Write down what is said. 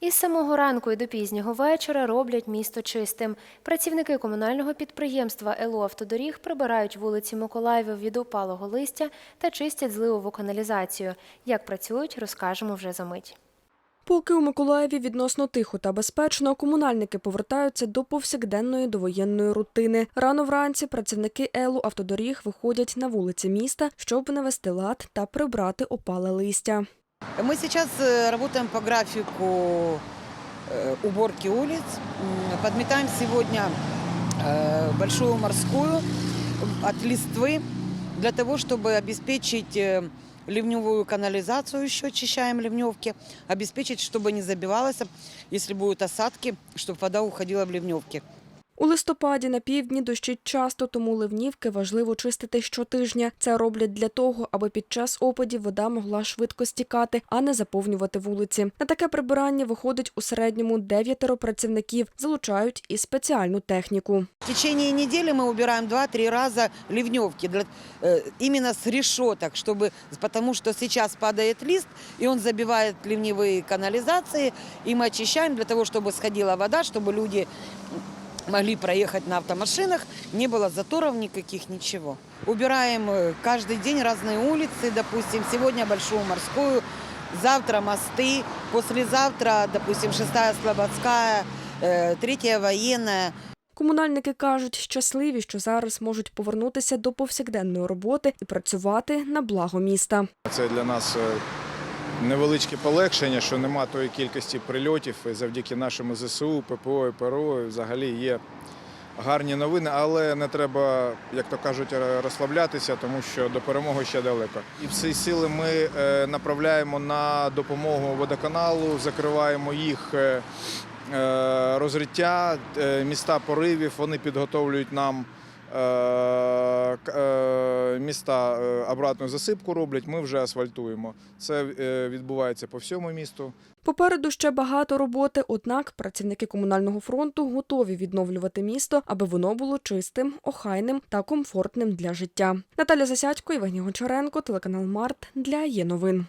Із самого ранку і до пізнього вечора роблять місто чистим. Працівники комунального підприємства ЕЛО «Автодоріг» прибирають вулиці Миколаєва від опалого листя та чистять зливову каналізацію. Як працюють, розкажемо вже за мить. Поки у Миколаєві відносно тихо та безпечно, комунальники повертаються до повсякденної довоєнної рутини. Рано вранці працівники Елу автодоріг виходять на вулиці міста, щоб навести лад та прибрати опале листя. Мы сейчас э, работаем по графику э, уборки улиц. М, Подметаем сегодня э, Большую морскую от листвы для того, чтобы обеспечить э, ливневую канализацию, еще очищаем ливневки, обеспечить, чтобы не забивалось, если будут осадки, чтобы вода уходила в ливневки. У листопаді на півдні дощить часто, тому ливнівки важливо чистити щотижня. Це роблять для того, аби під час опадів вода могла швидко стікати, а не заповнювати вулиці. На таке прибирання виходить у середньому дев'ятеро працівників, залучають і спеціальну техніку. В течение недели мы убираем 2-3 раза ливневки, для- э, именно с решеток, чтобы, потому что сейчас падает лист, и он забивает ливневые канализации, и мы очищаем для того, чтобы сходила вода, чтобы люди могли проехать на автомашинах, не было заторов никаких, ничего. Убираем э, каждый день разные улицы, допустим, сегодня Большую морскую, завтра мосты, послезавтра, допустим, шестая Слободская, э, третья военная, Комунальники кажуть, щасливі, що зараз можуть повернутися до повсякденної роботи і працювати на благо міста. Це для нас е, невеличке полегшення, що нема тої кількості прильотів. І завдяки нашому ЗСУ, ППО і ПРО взагалі є гарні новини, але не треба, як то кажуть, розслаблятися, тому що до перемоги ще далеко. І всі сили ми е, направляємо на допомогу водоканалу, закриваємо їх. е, е, Розриття міста поривів, вони підготовлюють нам міста е, обратну засипку роблять, ми вже асфальтуємо. Це е, відбувається по всьому місту. Попереду ще багато роботи, однак працівники комунального фронту готові відновлювати місто, аби воно було чистим, охайним та комфортним для життя. Наталя Засядько, Євгеній Гончаренко, телеканал Март для є новин.